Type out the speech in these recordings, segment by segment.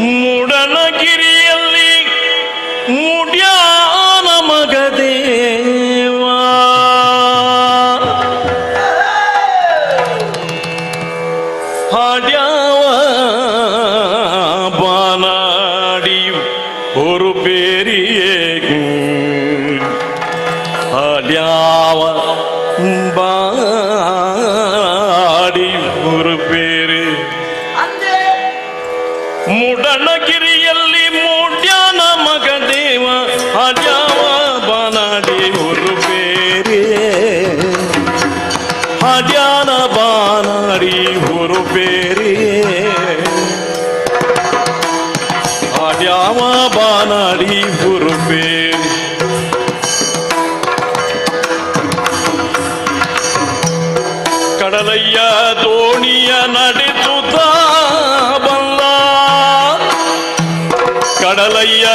మూడనగిరి ಮುಡನಗಿರಿಯಲ್ಲಿ ಮೂಡ್ಯಾನ ಕಡಲಯ್ಯ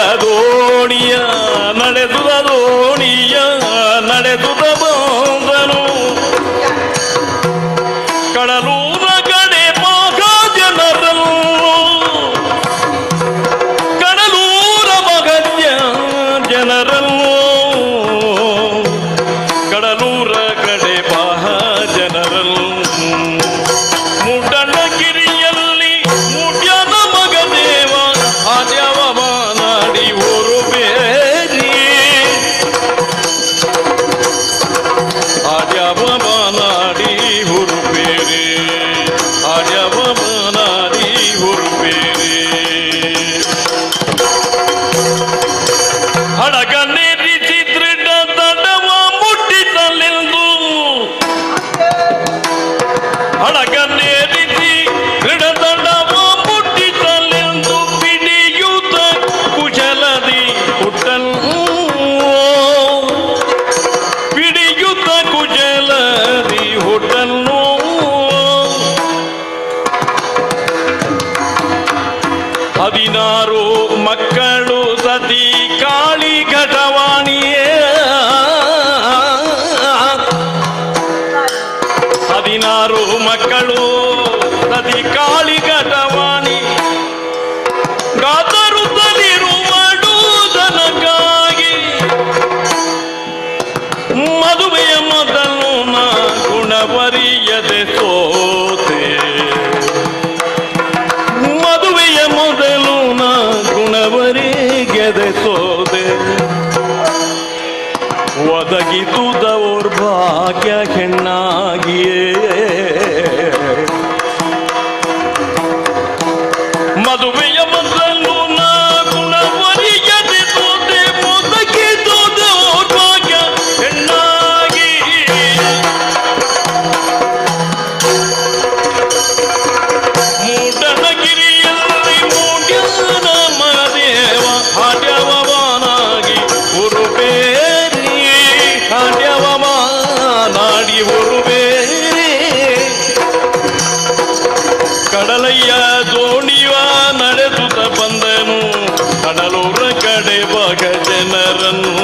ಕಡಲೂರ ಕಡೆ ಬಗ ಜನರನ್ನು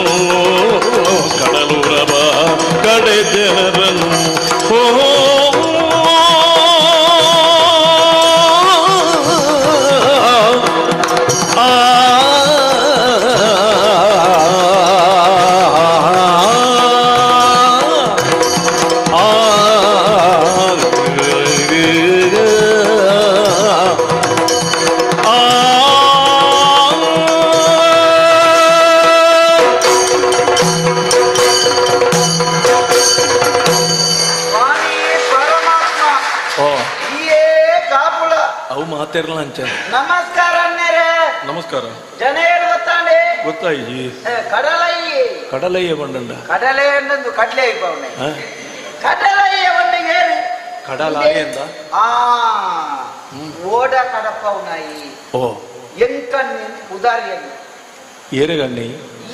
ಕಡಲೂರ ಬಾ ಕಡೆ ಜನರನ್ನು ಓ ನಮಸ್ಕಾರ ನಮಸ್ಕಾರ. ಜನ ಹೇಳಿ ಗೊತ್ತಾಂಡೆ ಗೊತ್ತಾಯಿ ಕಡಲೈ. ಕಡಲಯ್ಯ ಬಂಡಂಡ ಕಡಲೆ ಅನ್ನೊಂದು ಕಡ್ಲೆ ಇಪ್ಪವನೆ ಹ? ಕಡಲಯ್ಯ ಒಂದು ಹೇಳಿ ಕಡಲಾಯ ಅಂದ ಆ ಓಡ ಕಡಪವನಾಯಿ ಓ. ಎಂಕಣ್ಣಿ ಉದಾರಿಯನ್ನು ಏರೆಗಣ್ಣಿ?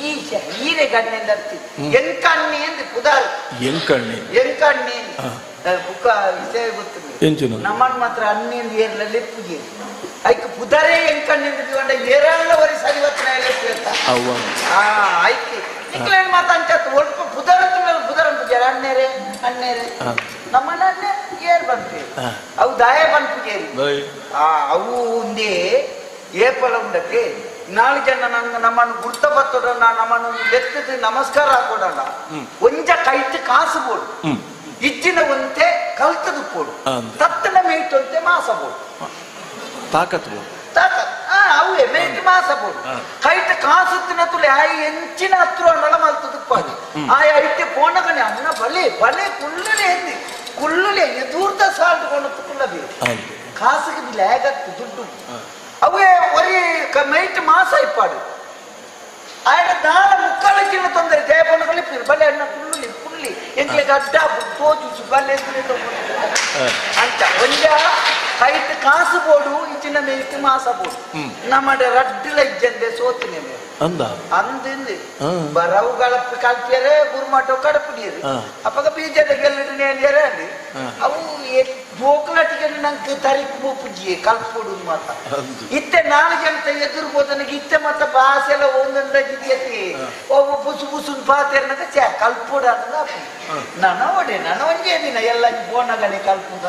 ಈಶ ಈರೆ ಗಣ್ಣಿಂದ ಹ್ಮ್. ಎಂಕಣ್ಣಿ ಎಂದು ಉದಾರಿ. ಎಂಕಣ್ಣಿ. ಎಂಕಣ್ಣಿ. ಬುಕ್ಕ ವಿಷಯ ಗೊತ್ತಿಲ್ಲ. ಎಂಚುನು? ನಮ್ಮನ್ ಮಾತ್ರ ಅನ್ನಿಂದ ಏರ್ಲಲ್ಲಿ ಪೂಜೆ. ಐಕ್ ಪುದರೆ ಎಂಕಣ್ಣಿಂದ ತಗೊಂಡ ಏರಲ್ಲ ಒರಿ ಸರಿ ಹೊತ್ತಿನ ಎಲ್ಲಿ ಅವ್ವ. ಆ ಮಾತ ಮಾತಾಂಚತ್ ಒಲ್ಪ ಪುದರ ಮೇಲೆ ಪುದರ ಪೂಜೆ. ಅಣ್ಣೇರೆ ಅಣ್ಣೇರೆ. ನಮ್ಮನ್ನ ಅಣ್ಣೆ ಏರ್ ಬಂತು. ಅವು ದಾಯ ಬಂದ್ ಪೂಜೆ ಆ ಅವು ಒಂದೇ ಏಪಲ ಉಂಡಕ್ಕೆ ನಾಲ್ಕು ಜನ ನಂಗೆ ನಮ್ಮನ್ನು ಗುರ್ತಪತ್ತೋಡ ನಮ್ಮನ್ನು ಎತ್ತಿದ ನಮಸ್ಕಾರ ಹಾಕೊಡಲ್ಲ. ಒಂಜ ಕೈಟ್ ಕಾಸು ಬೋಡು. ಇಜ್ಜಿನ ಒಂತೆ ಕಲ್ತದು ಪೋಡು ತತ್ತನ ಮೇಯ್ತು ಅಂತೆ ಮಾಸ ಪೋಡು ತಾಕತ್ತು ಅವೆ ಮೇಯ್ತು ಮಾಸ ಪೋಡು ಕೈಟ ಕಾಸುತ್ತಿನ ತುಲೆ ಆ ಎಂಚಿನ ಹತ್ರ ನಳ ಮಲ್ತದಪ್ಪಾದು ಆ ಐಟೆ ಪೋಣಗನೆ ಅನ್ನ ಬಲೆ ಬಲೆ ಕುಳ್ಳಲೆ ಎಂದಿ ಕುಳ್ಳಲೆ ಎದೂರ್ದ ಸಾಲ್ಟ್ ಕೊಂಡು ಕುಳ್ಳದೆ ಕಾಸಿಗೆ ಲ್ಯಾಗ್ ಆಗ್ತದೆ ದುಡ್ಡು. ಅವೇ ಒರಿ ಮೇಯ್ತು ಮಾಸ ಇಪ್ಪಾಡು. ಆಯ್ತು ದಾಳ ಮುಕ್ಕಾಲ ಚಿನ್ನ ತೊಂದರೆ. ಇಟ್ಲಿ ಗಡ್ಡ ಬುಗ್ಗೋದು ಸುಬ್ಬಲ್ಲೇಸ್ಬಿಟ್ಟು ಅಂತ ಒಂದ ಕೈಟ್ ಕಾಸು ಬೋಡು ಇಚ್ಚಿನ ಮೇಯ್ತು ಮಾಸ ಬೋಡು ನಮ್ಮ ನಮ್ಮಡ ಸೋತಿನಿ ಅಂದ? ಅಂದಿಂದ ಬರವುಗಳ ಬರವು ಗಳಪ್ ಕಲ್ಪಿಯರೆ ಗುರುಮಾಟೋ ಕಡಪಿಡಿಯರು ಅಪ್ಪಗ ಬೀಜದ ಗೆಲ್ಲಿಟ್ಟು ನೇಂದ್ಯಾರೆ ಅಂಡಿ. ಅವು ಜೋಕುಲಟಿಗೆ ನಂಗೆ ತರಿಕ್ ಪೂಜಿ ಕಲ್ಪೊಡು ಮಾತ. ಇತ್ತೆ ನಾಲ್ಕು ಗಂಟೆ ಎದುರು ಹೋದನಿಗೆ ಇತ್ತೆ ಮತ್ತ ಭಾಷೆ ಎಲ್ಲ ಒಂದೊಂದ ಜಿದ್ಯತಿ ಒಬ್ಬ ಪುಸು ಪುಸುನ್ ಪಾತೆರ್ನಕ ಚೆ ಕಲ್ಪುಡ ಅಂದ ನನ ಒಡೆ ನನ ಒಂದೇ ದಿನ ಎಲ್ಲ ಬೋನಗಣಿ ಕಲ್ಪುದ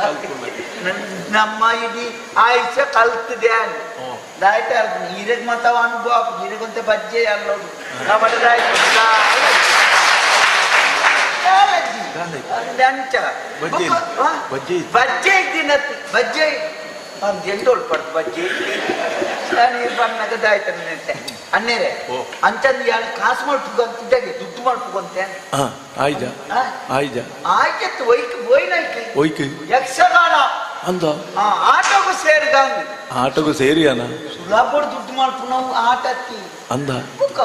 ನಮ್ಮ ಇಡೀ ಆಯುಷ್ಯ ಕಲ್ತಿದೆ ಓ. ದಾಯ್ತ ಈರೆಗ್ ಮಾತಾವ ಅನುಭವ ಈರೆಗೊಂತೆ ಬಜ್ಜೆ ಅಲ್ಲೋದು. ನಮ್ಮ ಗಾಳಿ. ಅಂಚ ಬಜ್ಜೆ ಬಜ್ಜಿ ಬಜ್ಜೆ ಇತ್ತು. ಬಜ್ಜೆ ಇದ್ದಿನ ಬಜ್ಜೆ ಒಂದು ಬಂದಾಗ ಬಜ್ಜೆ? ಬಣ್ಣಗದಾಯ್ತು ನೆನ್ನೆ ಅನ್ನೇರೆ. ಅಂಚಂದು ಯಾರು ಕಾಸು ಮಾಡ್ಪುಗಂತಿದ್ದಾಗೆ ದುಡ್ಡು ಮಾಡ್ಪುಗಂತೆ ಹಾ ಆಯ್ಜ ಆ? ಆಯ್ಜ ಆಯ್ಕೆತ್ತು ಒಯ್ಕ್ ಬೋಯ್ನಾಯ್ಕೆ ಒಯ್ಕೆ ಯಕ್ಷಗಾನ. ಅಂದ ಆ ಆಟೋಗೂ ಸೇರ್ಗಂದು ಆಟಗೂ ಸೇರಿಯಾನ ಸುಲಭ ದುಡ್ಡು ಮಾಡ್ಪು ನಾವು ಆಟತ್ತಿ ಅಂದ ಬುಕ್ಕ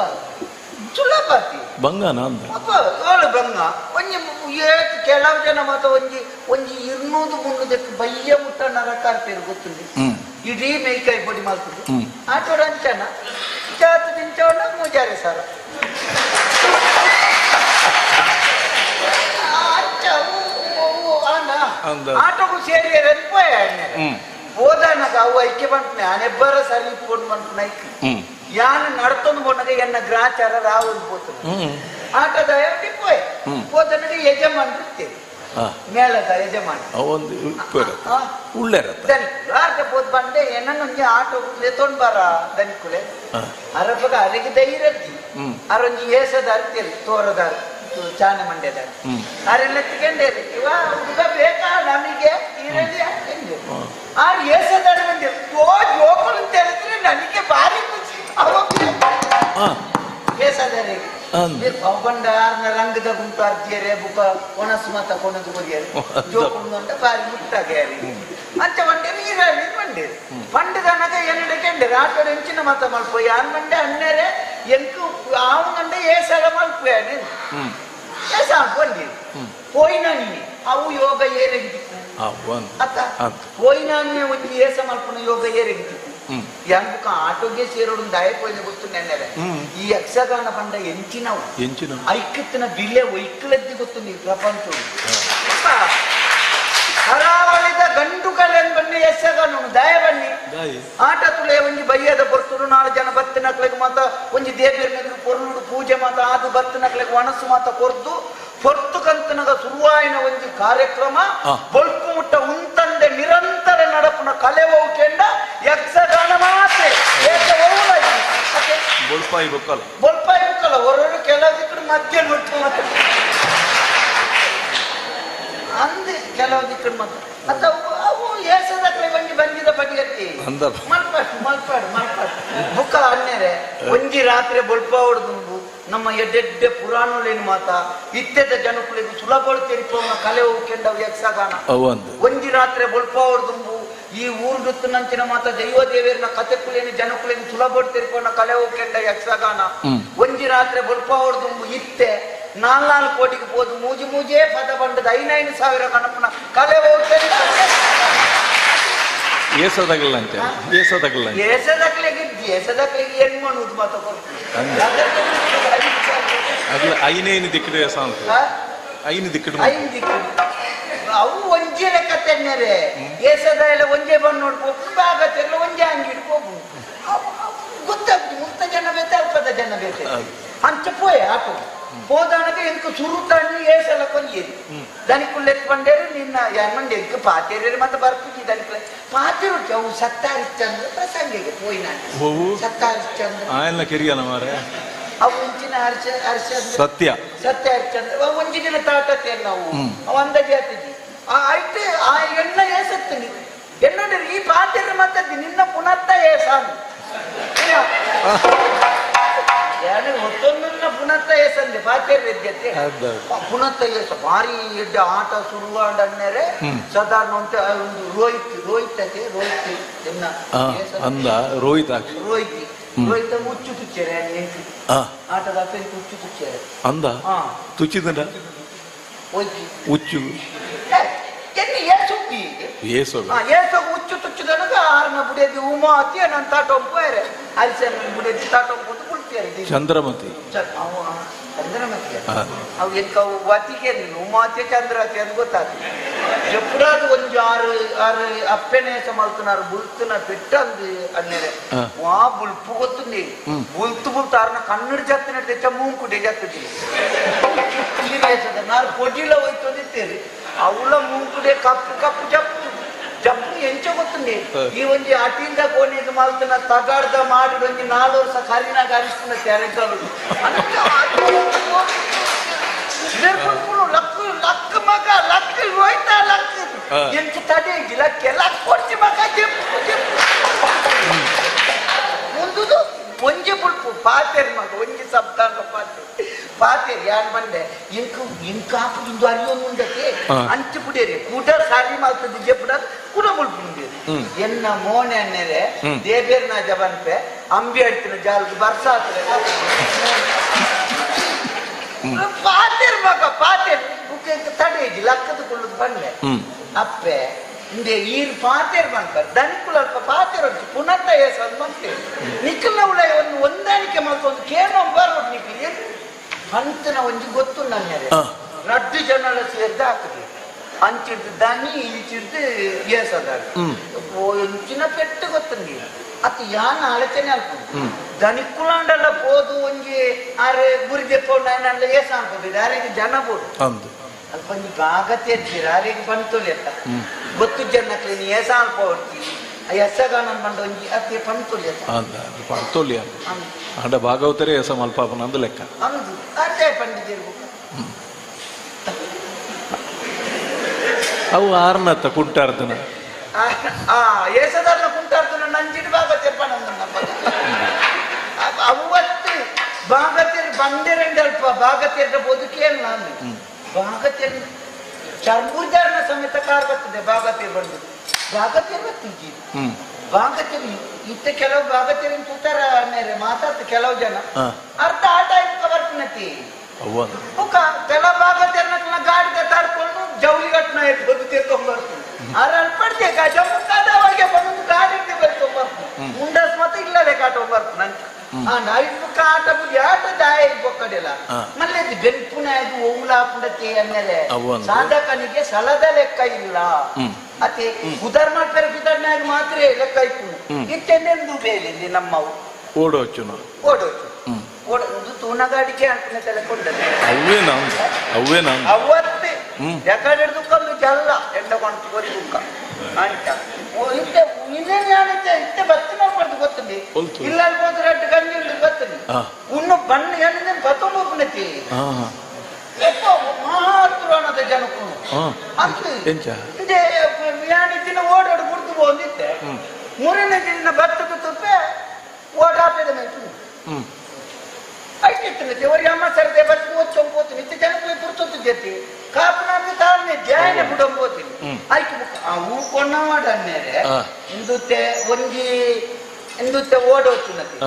ಸುಲಭತಿ ಬಂಗಾನ ಅಂದ ಅಪ್ಪ ಏಳು ಬಂಗ ಒಂಜಿ ಏಟ್ ಕೆಲವು ಜನ ಮಾತ ಒಂಜಿ ಒಂಜಿ ಇರ್ನೂದು ಮುನ್ನೂದಕ್ಕೆ ಬಯ್ಯ ಮುಟ್ಟ ನರಕಾರ ಪೇರು ಗೊತ್ತುಂಡಿ ಹ್ಮ್ ಇಡೀ ಮೇಯ್ಕಾಯಿ ಪೊಡಿ ಮಾಡ್ತದೆ ಹ್ಮ್. ಆಟೋಡ ಅಂಚನ ಜಾತ ದಿಂಚವಣ್ಣ ಮೂಜಾರೆ ಸರ ಆಟೋಗೂ ಸೇರಿ ರೆಪ್ಪಾಯ ಹೋದಾನಾಗ ಅವು ಐಕ್ಯ ಬಂಟ್ನೆ ಅನೆಬ್ಬರ ಸರಿ ಫೋನ್ ಬಂಟ್ನೆ ಯಾನ್ ನಡ್ತೊಂದು போனது ಎನ್ನ ಗ್ರಾಚಾರ ರಾಹುಲ್ போத்து ಆಟದ ಎಪ್ಪಿ ಪೋಯ್ ಹೋದನಿಗೆ ಯಜಮಾನ್ ಇರ್ತೇವೆ. ಮೇಳದ ಯಜಮಾನ್ ಒಂದು ಉಳ್ಳೆ ಆಟ ಪೋತ್ ಬಂದೆ ಏನನ್ನೊಂದು ಆಟೋ ತೊಂಡ್ ಬಾರ ದನಿಕುಲೆ. ಅರಬಗ ಅರಿಗೆ ಧೈರ್ಯ ಅರೊಂದು ಏಸದ ಅರ್ತಿರ್ ತೋರದ ಚಾನೆ ಮಂಡ್ಯದ ಅರೆಲ್ಲ ತಿಕೊಂಡೇ ಇವ ನಮಗೆ ಇರಲಿ ಹ್ಮ್. ಆರು ಏಸದ ಮಂದಿ ಓ ಜೋಕುಲು ಅಂತ ಹೇಳಿದ್ರೆ ನನಗೆ ಭಾರಿ ಖುಷಿ. ಅವಂಡ ಆರ್ನ ರಂಗದ ಗುಂಪು ಅರ್ಜಿಯರೆ ಬುಕ ಒಣಸು ಮತ ಕೊನದು ಕೊರಿಯರು. ಜೋಕುಂಡು ಅಂತ ಬಾರಿ ಮುಟ್ಟಾಗ್ಯಾರಿ. ಅಂಚ ಮಂಡ್ಯರು ಈರಾಳಿ ಮಂಡ್ಯರು ಪಂಡದನಗ ಎನ್ನಡೆ ಕೆಂಡರು ಆಟೋಡ ಹೆಂಚಿನ ಮತ ಮಲ್ಪ ಯಾರು ಮಂಡೆ ಅಣ್ಣರೆ ಎಂಕು ಆವನಂಡೆ ಏಸಗ ಮಲ್ಪೋಯಾನೆ ಯಾರು ಏಸ ಅನ್ಕೊಂಡಿ ಹ್ಮ್. ಪೋಯಿನಾನಿ ಅವು ಯೋಗ ಏರೆಗಿತ್ತು ಅವನ್ ಅತ್ತ ಅಂದ್. ಪೋಯಿನಾನಿಯ ಒಂದು ಏಸ ಮಲ್ಪನ ಯೋಗ ಏರೆಗಿತ್ತು ಹ್ಮ್ ಎಂಬುಕ ಆಟೋಗೆ ಸೇರೋಡು ದಯಪೋಯಿನ ಗೊತ್ತು ನೆನ್ನೆರೆ ಹ್ಮ್. ಈ ಯಕ್ಷಗಾನ ಬಂಡ ಎಂಚಿನವು ಎಂಚಿನ ಐಕ್ಯತ್ತಿನ ಬಿಲೆ ಒಯ್ಕಲದ್ದಿ ಗೊತ್ತು ನೀ ಪ್ರಪಂಚ ಕರಾವಳಿದ ಗಂಡು ಕಲೆನ್ ಬನ್ನಿ ಯಕ್ಷಗಾನ ದಯ ಬನ್ನಿ ದಾಯಿ ಆಟ ತುಳೆ ಒಂಜಿ ಬಯ್ಯದ ಬರ್ತರು ನಾಳೆ ಜನ ಬತ್ತಿನಕ್ಲೆಗ್ ಮಾತ ಒಂಜಿ ದೇವಿಯರ್ನೆದುರು ಪೊರ್ಲುಡು ಪೂಜೆ ಮಾತ ಆದು ಬತ್ತಿನಕ್ಲೆಗ್ ಒಣಸು ಮಾತ ಕೊರ್ದು ಪೊರ್ತು ಕಂತನಗ ಶುರುವಾಯಿನ ಒಂದು ಕಾರ್ಯಕ್ರಮ ಆ. ಬೊಲ್ಪು ಮುಟ್ಟ ಉಂತಂದೆ ನಿರಂತರ ನಡಪುನ ಕಲೆ ಹೋಗ್ಕೆಂಡ ಯಕ್ಷಗಾನ ಮಾತೆ ಬೊಲ್ಪಾಯಿ. ಮತ್ತೆ ಬೊಕ್ಕಲ್ಲ ಬೊಲ್ಪಾಯಿ ಮುಕ್ಕಲ್ಲ ಹೊರಡು ಕೆಲವು ಮಧ್ಯ ನೋಡ್ತು ಮತ್ತೆ. ಅಂದೆ ಕೆಲವು ದಿಕ್ಕಡು ಮತ್ತೆ ಅತ್ತ ಅವು- ಏಸದ ಏಸದಕ್ಲೆ ಒಂಜಿ ಬಂದಿದ ಬಡಿಯತ್ತಿ ಅಂದ ಮಲ್ಪಾಡು ಮಲ್ಪಾಡು ಮಲ್ಪಾಡು. ಬುಕ್ಕ ಅನ್ನೇರೆ ಒಂಜಿ ರಾತ್ರಿ ಬೊಲ್ಪ ಹೊಡೆದು ನಮ್ಮ ಎಡ್ಡೆಡ್ಡೆ ಪುರಾಣಲೇನು ಮಾತ? ಇತ್ತೆದ ಜನಕುಲಿಗೆ ಸುಲಭ ತೆರಿಪೋನ ಕಲೆ ಹೋಗ್ಕೆಂಡವು ಯಕ್ಷಗಾನ. ಒಂದಿ. ಒಂಜಿ ರಾತ್ರಿ ಬೊಲ್ಪ ಈ ಈ ನೃತ್ಯ ನಂಚಿನ ಮಾತ ದೈವ ದೇವಿಯರ್ನ ಕತೆ ಕುಲೇನು ಜನಕುಲೇನು ಸುಲಭ ತೆರಿಪೋನ ಕಲೆ ಹೋಗ್ಕೆಂಡ ಯಕ್ಷಗಾನ. ಒಂದಿ ಒಂಜಿ ರಾತ್ರಿ ಬೊಲ್ಪ ಹೊಡೆದುಂಬು ಇತ್ತೆ ನಾಲ್ನಾಲ್ಕು ಕೋಟಿಗೆ ಹೋದು ಮೂಜಿ ಮೂಜೇ ಪದ ಬಂಡದ ಐನೈದು ಸಾವಿರ ಕನಪನ ಕಲೆ ಹೋಗ್ಕೆಂಡ ಏಸದಾಗಲ್ಲಂತೆ ಏಸದಾಗಲ್ಲ ಏಸದಾಗ್ಲಿಗೆ ಏಸದಾಗ್ಲಿಗೆ ಏನ್ ಮಾಡೋದು ಮಾತಾಡ್ಕೊಂಡು ಐನೇನು ದಿಕ್ಕಿದೆ ಏಸ ಅಂತ. ಐನು ದಿಕ್ಕಿಡು ಐನು ದಿಕ್ಕಿಡು ಅವು ಒಂಜೆ ಲೆಕ್ಕ ತೆನ್ನರೆ ಏಸದ ಎಲ್ಲ ಒಂಜೆ ಬಂದು ನೋಡ್ಬೋದು ಬಾಗತ್ತೆ ಎಲ್ಲ ಒಂಜೆ ಅಂಗಿಡ್ ಹೋಗು. ಗೊತ್ತಾಗ್ತದೆ ಮುಕ್ತ ಜನ ಬೇತೆ ಅಲ್ಪದ ಜನ ಬೇತೆ ಅಂತ ಪೋಯ್ ಹಾಕು. ಹೋದಾನಕ್ಕೆ ಎಂತ ಸುರು ತಣ್ಣಿ ಏಸಲ ಕೊಲ್ಲಿಯದು ದನಿಕುಲ್ ಎತ್ಕೊಂಡೇರಿ ನಿನ್ನ ಯನ್ಮಂಡ್ ಎದ್ದು ಪಾತೇರಿ ಮತ್ತೆ ಬರ್ತಿದ್ದಿ ದನಿಕುಲ್ ಪಾತೇರು ಅವು ಸತ್ತಾರಿಶ್ಚಂದ್ರ ಪ್ರಸಂಗಿಗೆ ಹೋಯ್ ನಾನು. ಸತ್ತಾರಿಶ್ಚಂದ್ರ. ಎಲ್ಲ ಕಿರಿಯಲ್ಲ ಮಾರೆ. ಅವು ಒಂಚಿನ ಹರ್ಷ ಹರ್ಷ ಸತ್ಯ. ಸತ್ಯ ಹರಿಶ್ಚಂದ್ರ ಅವು ಮುಂಚಿನ ತಾಟತ್ತೇನು ನಾವು? ಅವಂದ ಜಾತಿದ್ದಿ ಆಯ್ತು ಆ ಎಣ್ಣ ಏಸತ್ತೀನಿ ಎಣ್ಣ ಈ ಪಾತೇರಿ ಮತ್ತದ್ದಿ ನಿನ್ನ ಪುನತ್ತ ಏಸಾನು ನನಗೆ ಮತ್ತೊಂದನ್ನ ಪುನತ್ತ ಏಸಂದೆ ಪಾಚೇರಿ ವಿದ್ಯತೆ ಪುನತ್ತ ಏಸ ಭಾರಿ ಎಡ್ಡ ಆಟ ಸುರುವಾಂಡಣ್ಣರೆ ಸಾಧಾರಣ ಅಂತ ಒಂದು ರೋಹಿತ್ ರೋಹಿತ್ ಅತೆ ರೋಹಿತ್ ಅಂದ ರೋಹಿತ್ ರೋಹಿತ್ ರೋಹಿತ ಮುಚ್ಚು ತುಚ್ಚರೆ ಆಟದ ಅಪ್ಪನಿಗೆ ಉಚ್ಚು ತುಚ್ಚರೆ ಅಂದ? ತುಚ್ಚಿದ ಉಚ್ಚು ಉಚ್ಚು ತುಚ್ಚದನಗ ಆರ್ನ ಬುಡೇದಿ ಉಮಾ ಅತಿ ನನ್ನ ತಾಟೊಂಪು ನನ್ನ ಅಲ್ಸೆ ತಾಟ ತಾಟೊಂಪು ಚಂದ್ರಮತಿ. ಚಂದ್ರಮತಿ ಅವು ಎನ್ಕ ವತಿಗೆ ಮಾತೆ ಚಂದ್ರತಿ ಅದು ಗೊತ್ತಾತು. ಎಪ್ಪಡಾದು ಒಂಜಿ ಆರು ಆರು ಅಪ್ಪೆನೆ ಸಮಲ್ತುನಾರು ಬುಲ್ತುನ ಪೆಟ್ಟ ಅಂದು ಅನ್ನೆರೆ ಆ ಬುಲ್ಪು ಗೊತ್ತುಂಡಿ. ಬುಲ್ತು ಬುಲ್ತು ಆರ್ನ ಕನ್ನಡ ಜತ್ತಿನ ತೆಚ್ಚ ಮೂಂಕುಟೆ ಜತ್ತಿದ್ದೀರಿ ನಾರು ಕೊಡಿಲ ಹೋಯ್ತು ಅಂದಿತ್ತೇರಿ. ಅವಳ ಮೂಕುಡೆ ಕಪ್ಪು ಕಪ್ಪು ಚಪ್ಪು ಜಪ್ಪು ಹೆಂಚ ಗೊತ್ತಂಡಿ ಈ ಒಂಜಿ ಅಟಿಂದ ಕೋನಿದ ಮಾಲ್ತನ ತಗಾಡ್ದ ಮಾಡಿದ ಒಂಜಿ ನಾಲ್ ವರ್ಷ ಕಲಿನಾಗ ಅರಿಸ್ತನ ತೆರೆಗಲು ಲಕ್ಕ ಲಕ್ಕ ಮಗ ಲಕ್ಕ ಹೋಯ್ತಾ ಲಕ್ಕ ಎಂಚ ತಡೆ ಲಕ್ಕ ಲಕ್ಕ ಕೊಡ್ಸಿ ಮಗ ಜಪ್ಪು ಜಪ್ಪು ಮುಂದುದು ಒಂಜಿ ಬುಳ್ಪು ಪಾತೆರ್ ಮಗ ಒಂಜಿ ಸಬ್ದಾಂಗ ಪಾತೆ ಪಾತೆ ಯಾನ್ ಬಂದೆ ಇಂಕು ಇಂಕಾಪು ಇಂದು ಅರಿಯೋನು ಉಂಡಕ್ಕೆ ಅಂಚು ಬಿಡೇರಿ ಕೂಟ ಸಾರಿ ಮಾಡ್ತದೆ ಜಪ್ಪುಡ ಕುಡಬುಲ್ಪಿಂದು ಎನ್ನ ಮೋನೆ ಅನ್ನೆರೆ ದೇಬೇರ್ನ ಜಬನ್ಪೆ ಅಂಬಿ ಆಡ್ತಿನ ಜಾಲಕ್ಕೆ ಬರ್ಸ ಪಾತೆರ್ ಮಗ ಪಾತೆರ್ ತಡೆಯಜಿ ಲಕ್ಕದ ಕುಳ್ಳದು ಬಂದೆ ಅಪ್ಪೆ ಇಂದೆ ಈರ್ ಪಾತೆರ್ ಬಂತ ದನಿಕುಲ ಅಲ್ಪ ಪಾತೆರ್ ಒಂದು ಪುನಃ ಏಸದ್ ಬಂತೆ ನಿಖಿಲ ಉಳ ಒಂದು ಹೊಂದಾಣಿಕೆ ಮಾಡ್ಕೊಂಡು ಕೇಳೋ ಬರೋದು ನಿಖಿಲ್ ಪಂತನ ಒಂಜಿ ಗೊತ್ತು ನನ್ನೆರೆ ರಡ್ಡು ಜನಲ ಸೇರ್ದ ಹಾಕಿದೆ ಅಂಚಿಡ್ದು ದನಿ ಈಚಿಡ್ದು ಏಸದಾರು ಹ್ಮ್. ಒಂಚಿನ ಪೆಟ್ಟು ಗೊತ್ತುಂಡಿ ಅತ್ತು ಯಾನ ಆಲೋಚನೆ ಅಲ್ಪುಂಡು ಹ್ಮ್. ದನಿಕುಲಾಂಡಲ್ಲ ಪೋದು ಒಂಜಿ ಆರೆ ಗುರಿ ದೆಪ್ಪೊಂಡು ನಾನೆಲ್ಲ ಏಸ ಅನ್ಕೋದು ಯಾರಿಗೆ ಜನ ಬೋಡು ಅಂದು ಅಲ್ಪ ನೀ ಬಾಗತ್ತೆ ಇರ್ತೀರ ಯಾರಿಗೆ ಬಂತೋಲಿ ಅಂತ ಹ್ಮ್. ಗೊತ್ತು ಜನಕ್ಕೆ ನೀ ಏಸ ಅನ್ಕೋಡ್ತಿ ಆ ಎಸಗಾನ ಬಂದು ಒಂಜಿ ಅತ್ತೆ ಪಂತೋಲಿ ಅಂತ ಅಂದ ಅದು ಪಡ್ತೋಲಿ ಅಂದ ಅಂದು ಆಡ ಭಾಗವತರೇ ಎಸ ಮಲ್ಪಾಪನ ಅಂದು ಲೆಕ್ಕ ಅಂದು ಅದೇ ಪಂಡಿತಿರ್ಬೇಕು ಅವು ಆರ್ನತ್ತ ಕುಂಟಾರ್ದನ. ಆ ಏಸದಲ್ಲ ಕುಂಟಾಡ್ತು ನಂಜಿಡ್ ಬಾಗತ್ತೆ ಪಣಂದು ನಮ್ಮ ಅವತ್ತು ಬಾಗತ್ತೆ ಬಂದಿರಂಡಿ ಅಲ್ಪ ಬಾಗತ್ತೆ ಬದುಕೇನು ನಾನು? ಬಾಗತ್ತೆ ಚರ್ಮುರ್ದಾರನ ಸಮೇತ ಕಾರ್ ಬರ್ತದೆ ಬಾಗತ್ತೆ ಬಂದು. ಬಾಗತ್ತೆ ಬರ್ತಿದ್ದಿ ಹ್ಮ್. ಬಾಗತೆರಿ ಇತ್ತ ಕೆಲವು ಬಾಗತೆರಿ ತೂತಾರ ಮೇರೆ ಮಾತಾಡ್ತ ಕೆಲವು ಜನ. ಹಾ. ಅರ್ಧ ಆಟ ಇಟ್ಕೊ ಬರ್ತೀನತಿ ಅವು ಅಂದ ಮುಖ ಭಾಗ ಬಾಗತೆರ್ನ ಗಾಡಿ ತಾಡ್ಕೊಂಡು ಜವಳಿ ಗಟ್ನ ಎದ್ದು ಬದು ತೀರ್ಕೊಂಡ್ ಬರ್ತೀನಿ ಅರ ಅಲ್ಪಡ್ತೆ ಗಜ ಮುಖಾದವಾಗೆ ಬಂದು ಗಾಡಿ ಇಟ್ಟು ಬರ್ಕೊಂಡ್ ಬರ್ತೀನಿ ಮುಂಡಸ್ ಮತ್ತೆ ಇಲ್ಲದೆ ಕಾಟೊಂಡ್ ಬರ್ತೀನಿ ಅಂತ ಆ ನಾಯಿ ಮುಖ ಆಟ ಬುದ್ಧಿ ಆಟ ದಾಯ ಬೊಕ್ಕಡಿಲ್ಲ. ಮಲ್ಲೆ ಬೆನ್ಪುನ ಅದು ಓವುಲ ಪುಂಡತಿ ಅನ್ನಲೆ. ಸಾಧಕನಿಗೆ ಸಲದ ಲೆಕ್ಕ ಇಲ್ಲ. ಅತಿ ಉದರ್ಮ ಪೆರಪಿದನ್ನಾಗ ಮಾತ್ರ ಲೆಕ್ಕ ಇತ್ತು. ಇತ್ತೆಂದೆಂದು ಬೇಲಿಲ್ಲಿ ನಮ್ಮವು. ಓಡೋಚು. ತೂನಗಾಡಿಕೆ ಅಂತಾನೆ ತಲೆಕೊಂಡದ್ದು ಅವೇ ನಾವು ಅವೇ ನಾವು ಅವತ್ತೇ. ಯಾಕಡೆ ದುಃಖ ಜಲ್ಲ ಎಂಡಕೊಂಡು ಕೋರಿ ದುಃಖ ಅಂತ ಓ, ಇತ್ತೆ ಇನ್ನೇನು ಯಾನಿತ್ತೆ ಇತ್ತೆ ಬತ್ತಿ ನೋಡ್ಬಾರ್ದು ಗೊತ್ತಂడి ಹೊಲ್ತು. ಇಲ್ಲ ಹೋದ್ರೆ ಅಡ್ಡ ಗಂಜಿ ಗೊತ್ತಂడి ಹಾ. ಉಣ್ಣು ಬಣ್ಣ ಏನಿದೆ ಬತ್ತೊಂಬಪ್ಪನತಿ ಮಹಾತ್ರಾಣದ ಜನಕ್ಕೂ ಅಂತ ಯಾನಿತ್ತಿನ ಓಡಾಡು ಹೋಗಿದ್ದೆ ಹ್ಮ್. ಮೂರನೇ ದಿನ ಭತ್ತದ ತುಪ್ಪೆ ಓಡಾಟದ ಮೇಲೆ అది చెప్తున్నది ఎవరి అమ్మ సరే దేవరికి వచ్చి పోతుంది ఇంత చనిపోయి పుడుతుంది చెప్పి కాపునాన్ని తానే జాయిన ಬಿಡಂಬೋತೀನಿ ಆಯ್ಕೆ ಹೂ ಕೊಣ್ಣವಾಡ ಮೇಲೆ ಹಿಂದುತ್ತೆ ಒಂದಿ ಹಿಂದುತ್ತೆ ಓಡೋಚುನತಿ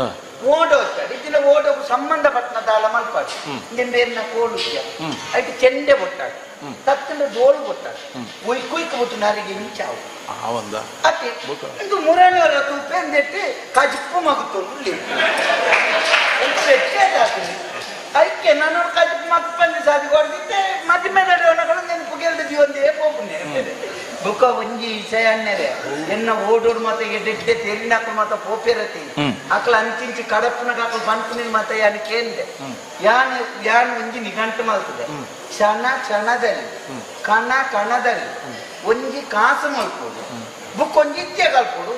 ಓಡೋಚಾಡು ಇದನ್ನ ಓಡೋಕು ಸಂಬಂಧಪಟ್ಟನ ತಾಳ ಮಲ್ಪಾಡು ಇಂದಿನ ಬೇರಿನ ಕೋಳುತ್ಯ ಅದಕ್ಕೆ ಚೆಂಡೆ ಬೊಟ್ಟಾಡು ತತ್ತಿನ ಡೋಳು ಬೊಟ್ಟಾಡು ಕುಯ್ ಕುಯ್ಕ ಬಿಟ್ಟು ನಾರಿಗೆ ಇಂಚಾವು ಆವಂದ ಇಂದು ಮೂರನೇ ತುಂಪೆಂದೆಟ್ಟಿ ಕಜಿಪ್ಪು ಮಗುತ್ತೊಂದು ಅದಕ್ಕೆ ನಾನು ಕಜಿಪ್ಪು ಮಗು ಬಂದು ಸಾಧಿ ಕೊಡ್ತಿದ್ದೆ ಮದುವೆ ನಡೆಯೋಣಗಳು ನೆನಪು ಗೆಲ್ದಿದ್ವಿ ಒಂದೇ ಹೋಗುನೆ ಬುಕ ಒಂಜಿ ಸೆಯಣ್ಣರೆ ಎನ್ನ ಓಡೋರ್ ಮಾತ ಎಡ್ಡೆ ತೆರಿನಾಕ ಮಾತ ಪೋಪೆರತಿ ಅಕ್ಲ ಅಂಚಿಂಚಿ ಕಡಪನಗ ಅಕ್ಲ ಬಂಪನಿಲ್ ಮಾತ ಯಾನ್ ಕೇಂದೆ. ಯಾನ್ ಯಾನ್ ಒಂಜಿ ನಿಘಂಟು ಮಾಡ್ತದೆ ಕ್ಷಣ ಕ್ಷಣದಲ್ಲಿ. ಕಣ ಕಣದಲ್ಲಿ. ಒಂಜಿ ಕಾಸು ಮಲ್ಪೋಡು ಬುಕ್ ಒಂಜಿ ಇತ್ಯ ಕಲ್ಪೋಡು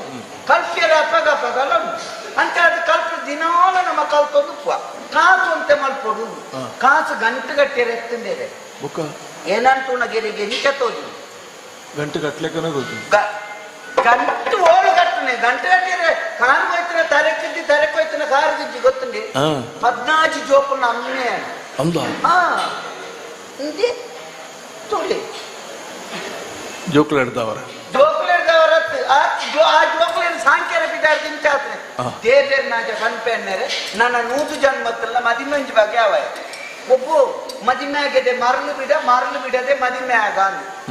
ಕಲ್ಪಿಯರ ಅಪಗ ಅಪಗಲ ಅಂತ ಅದು ಕಲ್ಪ ದಿನಾಲ ನಮ್ಮ ಕಲ್ಪೊಂದು ಕಾಸು ಅಂತ ಮಲ್ಪೋಡು. ಕಾಸು ಗಂಟು ಗಟ್ಟಿಯರ ಎತ್ತಂದೇರೆ. ಬುಕ್ ಏನಂಟು ನಗೆರಿಗೆ ನಿಜ ತೋಜು. ಗಂಟು ಕಟ್ಲಿಕ್ಕನೇ ಗೊತ್ತು. ಗಂಟು ಓಳು ಕಟ್ಟನೆ. ಗಂಟು ಕಟ್ಟಿದ್ರೆ ಕಾರು ಹೋಯ್ತನ ತರಕಿದ್ದಿ ತರಕ್ ಹೋಯ್ತನ ಕಾರು ಗಿಜ್ಜಿ ಗೊತ್ತುಂಡಿ ಪದ್ನಾಜಿ ಜೋಪುನ ಅಮ್ಮೆ. ಅಂದ ಹಾ. ಇಂದಿ ತುಳಿ. ಜೋಕ್ಲು ಹಿಡ್ದವರ ಜೋಕ್ಲ ಜೋ- ಆ ಜೋಕುಲೇರ್ ಸಾಂಖ್ಯರ ಬಿದ್ದಾರ ದಿಂಚಾತ್ರೆ ಹಾ. ದೇವೇರ್ ನಾಜ ಅನ್ನರೆ ನನ್ನ ನೂತು ಜನ್ಮತ್ತಲ್ಲ ಮದಿಮೆಂಜಿ ಬಗ್ಗೆ ಅವ. ಒಬ್ಬು ಮದಿಮೆ ಆಗಿದೆ ಮರಳು ಬಿಡ ಮರಳು ಬಿಡದೆ ಮದಿಮೆ ಆಗ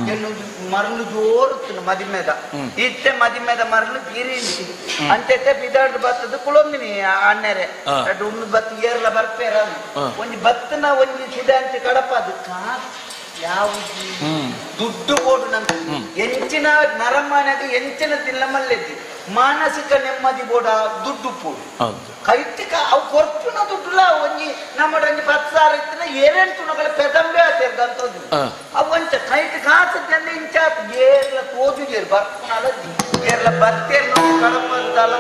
ಎನ್ನು ಮರಳು ಜೋರುತ್ತನು ಮದಿಮೆದ. ಇತ್ತೆ ಮದಿಮೆದ ಮರಳು ಬೀರಿ ಅಂತೆ ಬಿದಾಡ್ ಬತ್ತದ ಕುಳೊಂದಿನಿ ಅಣ್ಣರೆ. ಒಂದು ಉಣ್ಣು ಬತ್ ಏರ್ಲ ಬರ್ಪೇರ ಒಂದು ಒಂಜಿ ಬತ್ತನ ಒಂಜಿ ಸುಡಂತೆ ಕಡಪ ಅದು. ಕಾ ಯಾವುದು? ದುಡ್ಡು ಓಡು ನಂಗೆ. ಎಂಚಿನ ನರಮಾನಗ ಎಂಚಿನ ತಿಲ್ಲಮಲ್ಲೆದ್ದಿ ಮಾನಸಿಕ ನೆಮ್ಮದಿ ಬೋಡ ದುಡ್ಡು ಪೋಡು. ಕೈಟಿಕ ಅವು ಕೊರ್ಪುನ ದುಡ್ಡುಲ ಒಂಜಿ ನಮ್ಮ ಒಂಜಿ ಪತ್ತು ಸಾವಿರ ಇತ್ತಿನ ಏನೇನು ತುಣಗಳ ಪೆದಂಬೆ ಸೇರ್ದಂತದ್ದು ಹಾ. ಅವು ಅಂಚ ಕೈಟ್ ಕಾಸು ಜನ ಇಂಚ ಏರ್ಲ ತೋಜು ಏರ್ ಬರ್ಪುನಲ ಏರ್ಲ ಬರ್ತೇರ್ ನೋಡಿ ಕಡಪ ಅಂತಲ್ಲ